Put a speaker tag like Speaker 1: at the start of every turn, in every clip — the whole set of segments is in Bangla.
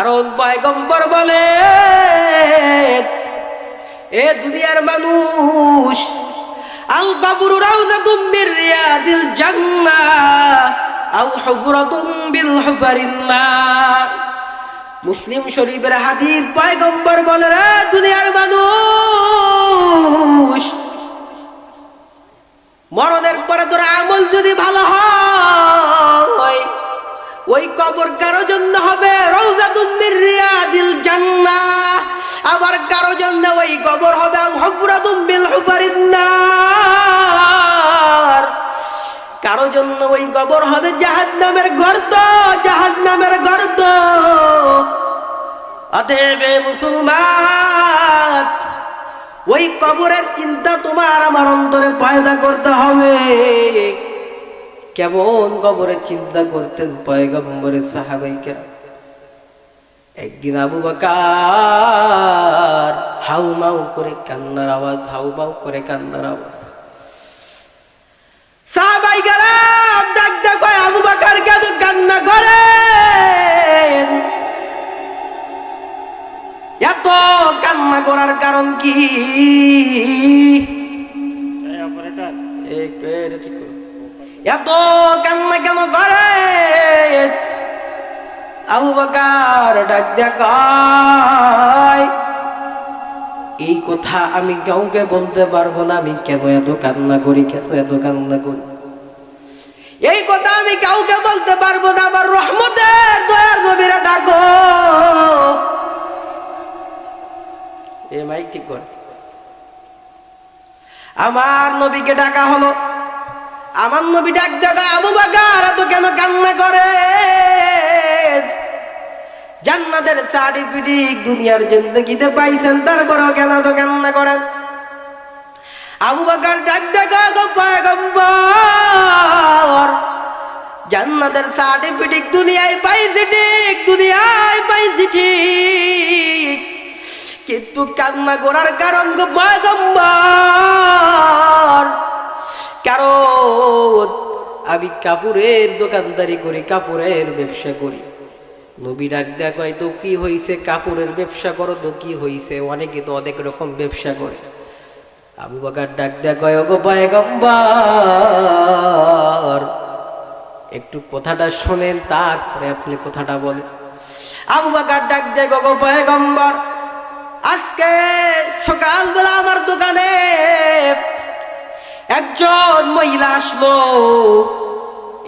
Speaker 1: কারণ পয়গম্বর বলে, এ দুনিয়ার মানুষ, আল কবর রাউজাতুম মির রিয়াদিল জান্নাহ, আও হুফরাতুম বিল হুফারিন মুসলিম শরীফের হাদিস পয়গম্বর বলে রে দুনিয়ার মানুষ, মরণের পরে তোর আমল জন্য ওই কবর হবে কারও জন্য ওই কবর হবে গর্ত, জাহান্নামের গর্ত। অতএব এ মুসলমান, ওই কবরের চিন্তা তোমার আমার অন্তরে পয়দা করতে হবে। কেমন কবরের চিন্তা করতেন পয়গম্বরের সাহাবাইকে একদিন আবু বাকার হাউ মাউ করে কান্নার আওয়াজ হাউ মাউ করে কান্নার আওয়াজ। সাহাবাই গেলাম ডাক দেখো আবু বাকার কেন কান্না করেন? এত কান্না করার কারণ কি? করো। এত কান্না কেন করে আবু ডাক দেখায় এই কথা আমি কাউকে বলতে পারব না, আমি কেন এত কান্না করি, কেন এত কান্না করি? এই কথা আমি কাউকে বলতে পারব না, আমার রহমতের দয়ার নবীরা ডাকো। এ মাইক ঠিক কর। আমার নবীকে ডাকা হলো। আমার নবী ডাক ডাকা আবু বাকার এত কেন কান্না করে? জান্নাতের সার্টিফিকেট দুনিয়ার জিন্দগিতে পাইছেন, তারপরেও কেন তো কান্না করেন? আবু বাকার ডাক গো পয়গম্বর, জান্নাতের সার্টিফিকেট দুনিয়ায় পাইছি ঠিক, দুনিয়ায় পাইছি ঠিক। কিন্তু কান্না করার কারণ গো পয়গম্বর, কারণ আমি কাপড়ের দোকানদারি করি, কাপড়ের ব্যবসা করি। নবী ডাক দেয়া কয়, তো কি হইছে? কাপড়ের ব্যবসা করো, তো কি হইছে? অনেকে তো অনেক রকম ব্যবসা করে। আবু বাকার ডাক দেয়া কয় গো পয়গম্বর, একটু কথাটা শোনেন, তারপরে আপনি কথাটা বলেন। আবু বাকার ডাক দেয় গো পয়গম্বর, আজকে সকালবেলা আমার দোকানে একজন মহিলা আসলো।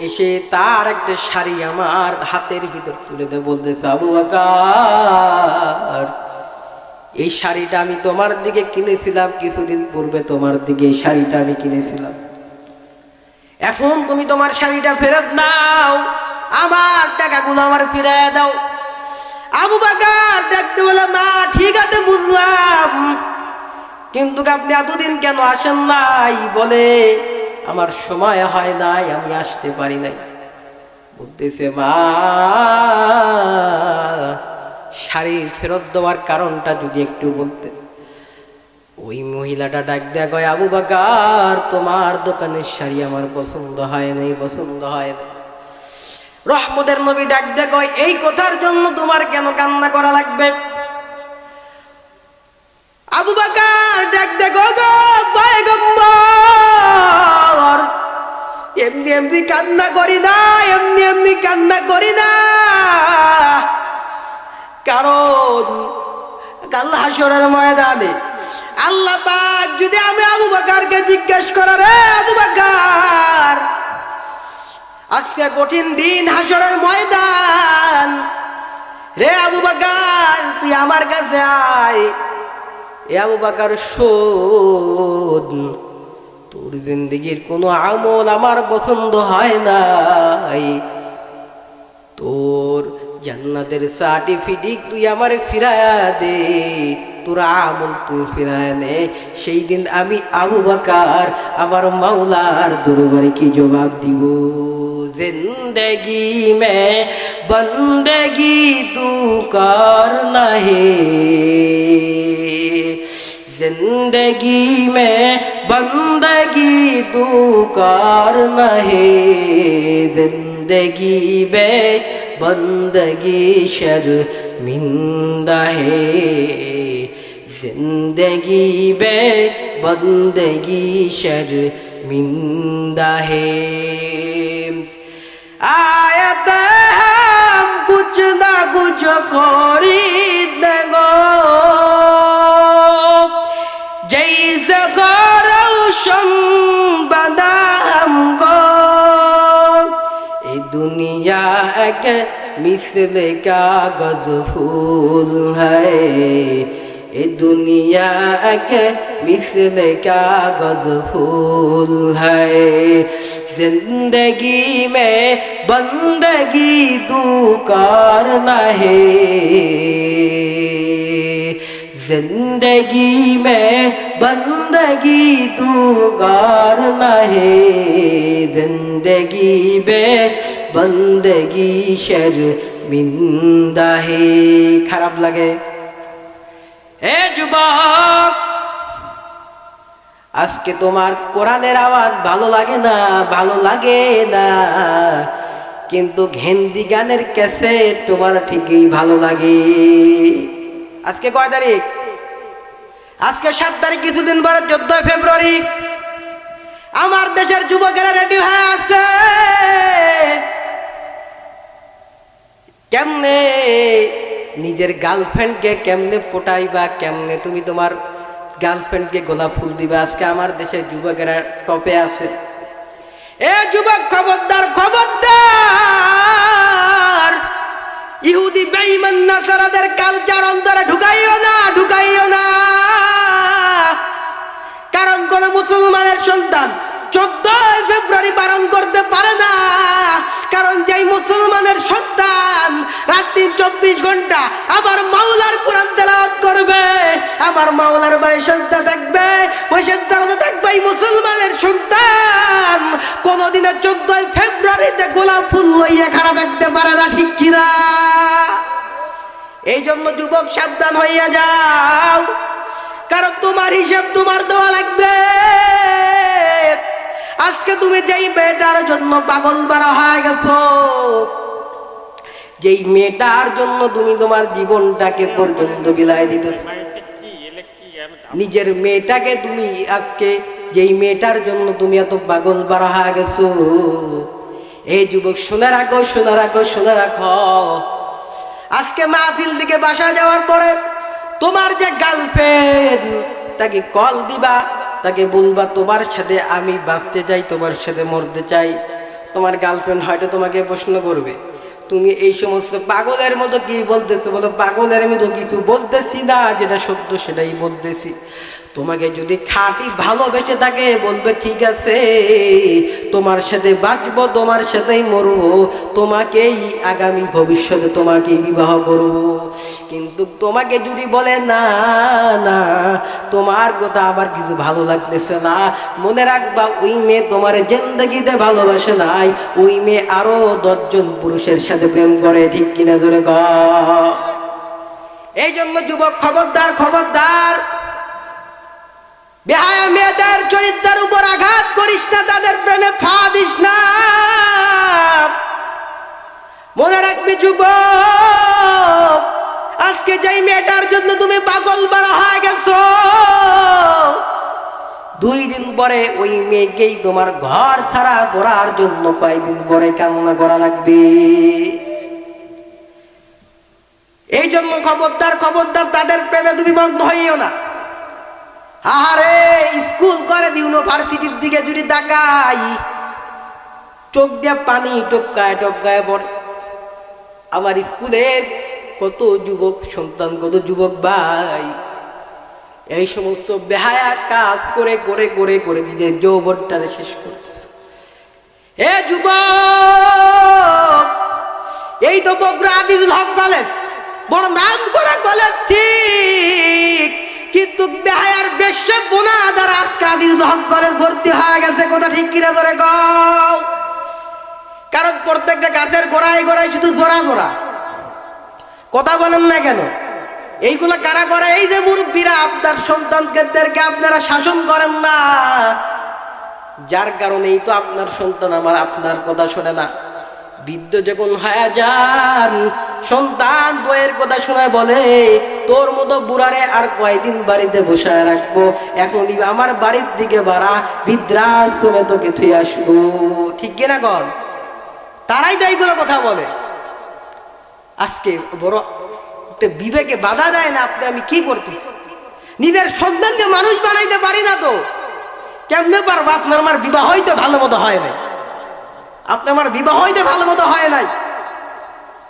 Speaker 1: এসে তার একটা শাড়ি আমার হাতের ভিতর তুলে দে বলতেছে, আবু বাকার, এই শাড়িটা আমি তোমার দিকে কিনেছিলাম, কিছুদিন পূর্বে তোমার দিকে এই শাড়িটা আমি কিনেছিলাম। এখন তুমি তোমার শাড়িটা ফেরত নাও, আমার টাকাগুলো আমার ফিরে দাও। আবু বাকার ডাকতে বলে, মা, ঠিক আছে, বুঝলাম। কিন্তু আপনি এতদিন কেন আসেন নাই? বলে আমার সময় হয় নাই, আমি আসতে পারি নাই। বলতেছে, মা, শাড়ি ফেরত দেওয়ার কারণটা যদি একটু বলতে। ওই মহিলাটা ডাক দেয়া কয়, আবু বাকার, তোমার দোকানের শাড়ি আমার পছন্দ হয় নাই, পছন্দ হয় না রহমতের নবী ডাক দেয়া কয়, এই কথার জন্য তোমার কেন কান্না করা লাগবে? আবু বাকার ডাক দে গো এমনি এমনি কান্না করি না, এমনি এমনি কান্না করি না। কারণ কাল হাসরের ময়দানে আল্লাহ পাক যদি আমি আবু বাকারকে জিজ্ঞেস করা, রে আবু বাকার, আজকে কঠিন দিন হাসরের ময়দান। রে আবু বাকার, তুই আমার কাছে আয়। এ আবু বাকার শোধ তোর জিন্দগির কোনো আমল আমার পছন্দ হয় নাই। তোর জান্নাতের সার্টিফিকেট তুই আমার ফিরায়া দে, তোর আমল তুই ফিরায় নে। সেই দিন আমি আবু বাকার, আমার মাওলার দরবারে কি জবাব দিব? জিন্দগি মে বন্দগি তু কর নহে। জিন্দগি মে بندگی تو کار نہیں زندگی بے بندگی شرمندہ ہے زندگی بے بندگی شرمندہ ہے آیت ہم کچھ نہ کچھ خرید گو जैसे गौरव बदा हमको ये दुनिया एक मिसल कागज फूल है ये दुनिया एक मिसल कागज फूल है जिंदगी में बंदगी तू करना है जिंदगी में বন্দগি তু গার নহে জিন্দগি বে বন্দগি শর্মিন্দা হে খারাপ লাগে এ যুবক আজকে তোমার কোরআনের আওয়াজ ভালো লাগে না? ভালো লাগে না। কিন্তু ঘেন্দি গানের ক্যাসেট তোমার ঠিকই ভালো লাগে। আজকে কয় তারিখ? আজকে সাত তারিখ কিছুদিন পরে চোদ্দই ফেব্রুয়ারি। আমার দেশের যুবকেরা রেডি হয়ে আছে। কেমনে নিজের গার্লফ্রেন্ডকে কেমনে পটাইবা কেমনে তুমি তোমার গার্লফ্রেন্ডকে গোলাপ ফুল দিবা? আজকে আমার দেশের যুবকেরা টপে আছে। এ যুবক খবরদার খবরদার! ইহুদি, বেঈমান, নাসারাদের কালচার অন্তরে ঢুকাইও না ঢুকাইও না। কারণ কোন মুসলমানের সন্তান চোদ্দই ফেব্রুয়ারি পালন করতে পারে না। কারণ যেই মুসলমানের সন্তান রাত্রি চব্বিশ ঘণ্টা আবার মাওলার কোরআন তেলাওয়াত করবে আবার মাওলার ভাই সন্তান থাকবে, ওই সন্তান থাকবে, এই মুসলমানের সন্তান কোনদিনে চোদ্দই ফেব্রুয়ারিতে গোলাপ ফুল লইয়া খারাপ থাকতে পারে না, ঠিক কিনা? এই জন্য যুবক সাবধান হইয়া যাও। কারণ তোমার হিসাব তোমার দেওয়া লাগবে। আজকে তুমি যেই মেয়েটার জন্য পাগল বাড়া হয়ে গেছো, যেই মেয়েটার জন্য তুমি তোমার জীবনটাকে পর্যন্ত বিলাই দিতেছো, নিজের মেয়েটাকে তুমি আজকে যেই মেয়েটার জন্য তুমি এত পাগল বাড়া হয়ে গেছো এই যুবক শুনে রাখো শুনে রাখো শুনে রাখো। আজকে মাহফিল দিকে বাসা যাওয়ার পরে তোমার যে গার্লফ্রেন্ড তাকে কল দিবা, তাকে বলবা, তোমার সাথে আমি বাঁচতে চাই, তোমার সাথে মরতে চাই। তোমার গার্লফ্রেন্ড হয়তো তোমাকে প্রশ্ন করবে, তুমি এই সমস্ত পাগলের মতো কি বলতেছো? বলো, পাগলের মতো কিছু বলতেছি না, যেটা সত্য সেটাই বলতেছি। তোমাকে যদি খাঁটি ভালোবেসে থাকে, বলবে, ঠিক আছে, তোমার সাথে বাঁচবো, তোমার সাথেই মরবো, তোমাকেই আগামী ভবিষ্যতে তোমাকে বিবাহ করব। কিন্তু তোমাকে যদি বলে, না না, তোমার কথা আবার কিছু ভালো লাগতেছে না, মনে রাখবা, ওই মেয়ে তোমার জিন্দগিতে ভালোবাসে নাই, ওই মেয়ে আরও দশজন পুরুষের সাথে প্রেম করে, ঠিক কিনা ধরে গ এই জন্য যুবক, খবরদার খবরদার বেহায়া মেয়েদের চরিত্রের উপর আঘাত করিস না, তাদের প্রেমে ফা দিস না। মনে রাখবি যুবক, আজকে যেই মেয়েটার জন্য তুমি পাগল বাড়া হয়ে গেছো, দুই দিন পরে ওই মেয়েকেই তোমার ঘর ছাড়া করার জন্য কয়েকদিন পরে কান্না করা লাগবে? এই জন্য খবরদার খবরদার, তাদের প্রেমে তুমি মগ্ন হইও না। আহারে, স্কুল করে ইউনিভার্সিটির দিকে যদি তাকাই, চোখ দিয়ে পানি টপকায় টপকায় পড়ে। আমার স্কুলের কত যুবক সন্তান, কত যুবক ভাই, এই সমস্ত বেহায়া কাজ করে করে করে করে দিতে যৌবনটারে শেষ করতেছে। এ যুবক, এই তো বগুড়া আদিজুল হক কলেজ, বড় নাম করে কলেজ ঠিক কিন্তু বেহায়ার বেশ বোনা দ্বারা আজকে আদিজুল হক কলেজ ভর্তি হয়ে গেছে, কথা ঠিক কিনা ধরে গাও কারণ প্রত্যেকটা গাছের গোড়ায় গোড়ায় শুধু জোড়া জোড়া। কথা বলেন না কেন? এইগুলো কারা করে? এই যে মুরব্বীরা, আপনার সন্তানদেরকে আপনারা শাসন করেন না। যার কারণেই তো আপনার সন্তান আমার আপনার কথা শোনে না। বৃদ্ধ যখন হয়ে যান সন্তান বইয়ের কথা শোনায় বলে, তোর মতো বুড়ারে আর কয়দিন বাড়িতে বসায় রাখব? এখন আমার বাড়ির দিকে বাড়া, বৃদ্ধাশ্রমে তোকে থুয়ে আসব। ঠিক কিনা কন? তারাই তো এইগুলো কথা বলে। আজকে বড় একটা বিবেকে বাধা দেয় না, আপনি, আমি কি করতেছি? নিজের সন্তানকে মানুষ বানাইতে পারি না তো। কেমনে পারব? আপনার আমার বিবাহ হইতে ভালো মতো হয় নাই। আপনার আমার বিবাহ হইতে ভালো মতো হয় নাই।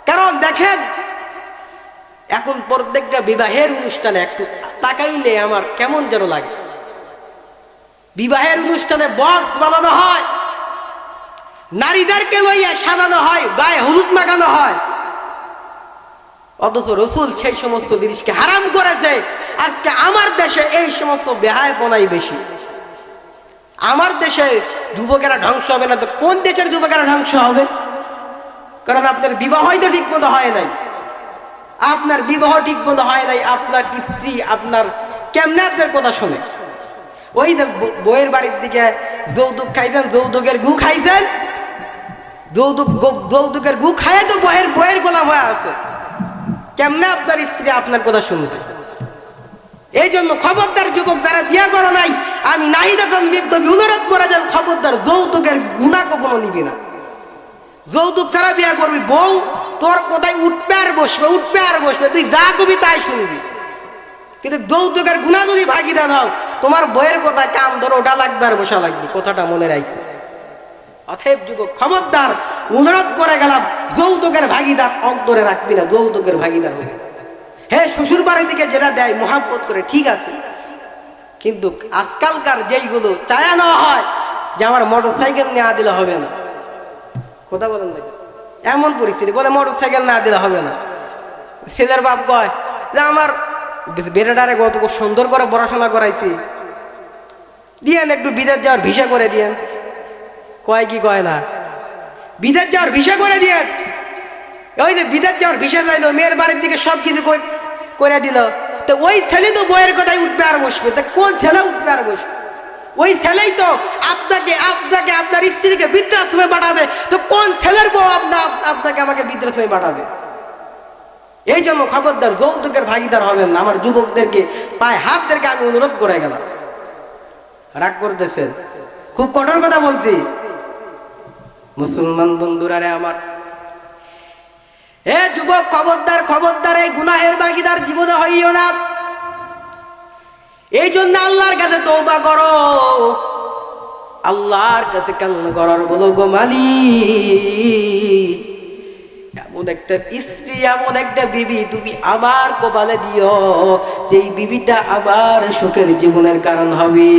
Speaker 1: কারণ দেখেন, এখন প্রত্যেকটা বিবাহের অনুষ্ঠানে একটু তাকাইলে আমার কেমন যেন লাগে। বিবাহের অনুষ্ঠানে বক্স বানানো হয়, নারীদেরকে লইয়া সাজানো হয়, গায়ে হলুদ মাখানো হয়। অথচ রসুল সেই সমস্ত জিনিসকে হারাম করেছে। আজকে আমার দেশে এই সমস্ত বেহায় বনাই বেশি। আমার দেশে যুবকেরা ধ্বংস হবে না তো কোন দেশের যুবকেরা ধ্বংস হবে? কারণ আপনার বিবাহই তো ঠিক মতো হয় নাই। আপনার বিবাহ ঠিক মতো হয় নাই, আপনার স্ত্রী আপনার কেমনে আপনার কথা শোনে? ওই যে বইয়ের বাড়ির দিকে যৌতুক খাইছেন, যৌতুকের গু খাইছেন, যৌতুক যৌতুকের গু খায় তো বইয়ের বইয়ের গোলাম হয়ে আছে। কেমনে আপনার স্ত্রী আপনার কথা শুনবে? এই জন্য খবরদার যুবক যারা বিয়ে করো নাই, আমি নাহিদ হাসান বিপ্লবী অনুরোধ করে যান খবরদার, যৌতুকের গুণা কখনো নিবি না। যৌতুক ছাড়া বিয়ে করবি। বউ তোর কোথায় উঠবে আর বসবে, উঠবে আর বসবে। তুই যা কবি তাই শুনবি। কিন্তু যৌতুকের গুণা যদি ভাগিদার হও, তোমার বইয়ের কথা কান ধরো, ওটা লাগবে আর বসা লাগবে। কথাটা মনে রাখবে অথেব যুবক, খবরদার, অনুরোধ করে গেলাম, যৌতুকের ভাগিদার অন্তরে রাখবি না, যৌতুকের ভাগিদার হবে। হ্যাঁ শ্বশুর বাড়ি থেকে যেটা দেয়, মহাব্বত করে, ঠিক আছে। কিন্তু আজকালকার যেইগুলো, চায়া নেওয়া হয় যে আমার মোটর সাইকেল নেওয়া দিলে হবে না। কথা বলেন না এমন পরিস্থিতি, বলে মোটর সাইকেল না দিলে হবে না। ছেলের বাপ কয়, যে আমার বেটাটারে কত সুন্দর করে পড়াশোনা করাইছি। দিয়েন একটু বিদেশ যাওয়ার ভিসা করে দিয়েন। কয় কি কয় না। বিদেশ যাওয়ার ভিসা করে দিয়েন। ওই যে বিদেশ যাওয়ার ভিসা চাইলো, মেয়ের বাড়ির দিকে সব কিছু করে দিল। তো ওই ছেলে তো বইয়ের কথাই উঠবে আর বসবে। তা কোন ছেলে উঠবে আর বসবে? ওই ছেলেই তো আপনাকে আপনাকে, আপনার স্ত্রীকে বৃদ্ধাশ্রমে পাঠাবে। তো কোন ছেলের বউ আপনার আপনাকে আমাকে বৃদ্ধাশ্রমে পাঠাবে? এই জন্য খবরদার, যৌতুকের ভাগিদার হবেন না। আমার যুবকদেরকে, পায়ে হাতদেরকে আমি অনুরোধ করে গেলাম। রাগ করতেছেন? খুব কঠোর কথা বলছি। মুসলমান বন্ধুরা রে আমার। হে যুবক, খবরদার খবরদার, এই গুনাহের ভাগিদার জীবনে হইও না। এই জন্য আল্লাহর কাছে তৌবা করো। আল্লাহর কাছে কান্না করার বলো গো মালিক, এমন একটা স্ত্রী, এমন একটা বিবি তুমি আমার কপালে দিও, যেই বিবিটা আমার সুখের জীবনের কারণ হবে।